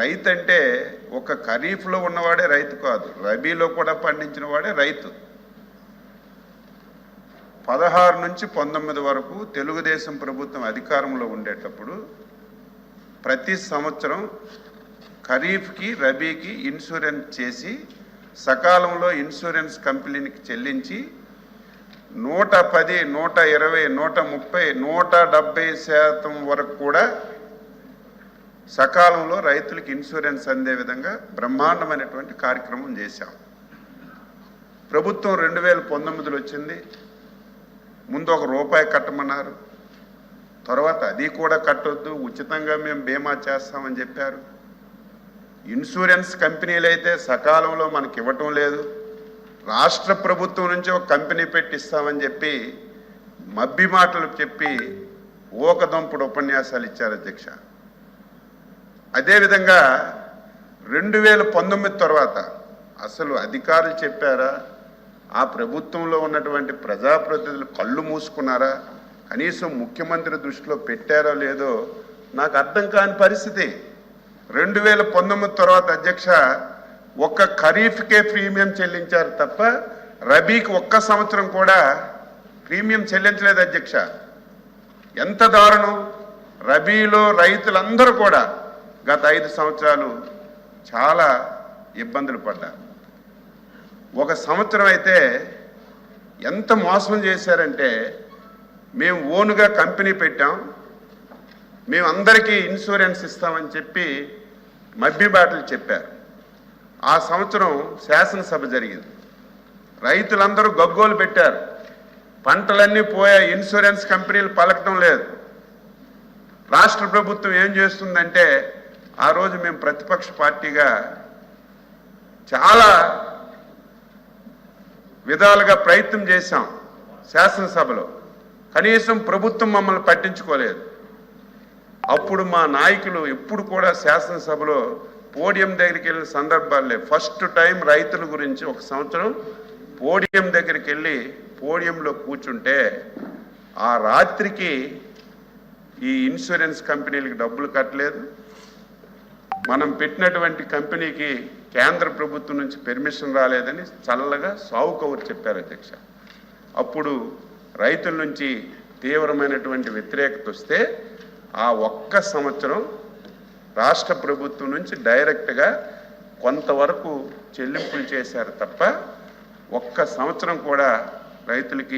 రైతు అంటే ఒక ఖరీఫ్లో ఉన్నవాడే రైతు కాదు. రబీలో కూడా పండించిన వాడే రైతు. పదహారు నుంచి పంతొమ్మిది వరకు తెలుగుదేశం ప్రభుత్వం అధికారంలో ఉండేటప్పుడు ప్రతి సంవత్సరం ఖరీఫ్కి రబీకి ఇన్సూరెన్స్ చేసి సకాలంలో ఇన్సూరెన్స్ కంపెనీకి చెల్లించి నూట పది నూట ఇరవై నూట ముప్పై నూట డెబ్బై శాతం వరకు కూడా సకాలంలో రైతులకు ఇన్సూరెన్స్ అందే విధంగా బ్రహ్మాండమైనటువంటి కార్యక్రమం చేశాం. ప్రభుత్వం రెండు వేల పంతొమ్మిదిలో వచ్చింది. ముందు ఒక రూపాయి కట్టమన్నారు. తర్వాత అది కూడా కట్టొద్దు. ఉచితంగా మేము బీమా చేస్తామని చెప్పారు. ఇన్సూరెన్స్ కంపెనీలు అయితే సకాలంలో మనకి ఇవ్వటం లేదు. రాష్ట్ర ప్రభుత్వం నుంచి ఒక కంపెనీ పెట్టిస్తామని చెప్పి మబ్బి మాటలు చెప్పి ఓకదంపుడు ఉపన్యాసాలు ఇచ్చారు అధ్యక్ష. అదేవిధంగా రెండు వేల పంతొమ్మిది తర్వాత అసలు అధికారులు చెప్పారా? ఆ ప్రభుత్వంలో ఉన్నటువంటి ప్రజాప్రతినిధులు కళ్ళు మూసుకున్నారా? కనీసం ముఖ్యమంత్రి దృష్టిలో పెట్టారో లేదో నాకు అర్థం కాని పరిస్థితి. రెండు వేల పంతొమ్మిది తర్వాత అధ్యక్ష ఒక్క ఖరీఫ్కే ప్రీమియం చెల్లించారు తప్ప రబీకి ఒక్క సంవత్సరం కూడా ప్రీమియం చెల్లించలేదు అధ్యక్ష. ఎంత దారుణం! రబీలో రైతులందరూ కూడా గత ఐదు సంవత్సరాలు చాలా ఇబ్బందులు పడ్డారు. ఒక సంవత్సరం అయితే ఎంత మోసం చేశారంటే మేము ఓనుగా కంపెనీ పెట్టాం మేము అందరికీ ఇన్సూరెన్స్ ఇస్తామని చెప్పి మబ్బి బాటలు చెప్పారు. ఆ సంవత్సరం శాసనసభ జరిగింది. రైతులందరూ గగ్గోలు పెట్టారు. పంటలన్నీ పోయా ఇన్సూరెన్స్ కంపెనీలు పలకటం లేదు. రాష్ట్ర ప్రభుత్వం ఏం చేస్తుందంటే ఆ రోజు మేము ప్రతిపక్ష పార్టీగా చాలా విధాలుగా ప్రయత్నం చేశాం శాసనసభలో. కనీసం ప్రభుత్వం మమ్మల్ని పట్టించుకోలేదు. అప్పుడు మా నాయకులు ఎప్పుడు కూడా శాసనసభలో పోడియం దగ్గరికి వెళ్ళిన సందర్భాలే ఫస్ట్ టైం రైతుల గురించి ఒక సంవత్సరం పోడియం దగ్గరికి వెళ్ళి పోడియంలో కూర్చుంటే ఆ రాత్రికి ఈ ఇన్సూరెన్స్ కంపెనీలకు డబ్బులు కట్టలేదు. మనం పెట్టినటువంటి కంపెనీకి కేంద్ర ప్రభుత్వం నుంచి పెర్మిషన్ రాలేదని చల్లగా సావు చెప్పారు అధ్యక్ష. అప్పుడు రైతుల నుంచి తీవ్రమైనటువంటి వ్యతిరేకత వస్తే ఆ ఒక్క సంవత్సరం రాష్ట్ర ప్రభుత్వం నుంచి డైరెక్ట్గా కొంతవరకు చెల్లింపులు చేశారు తప్ప ఒక్క సంవత్సరం కూడా రైతులకి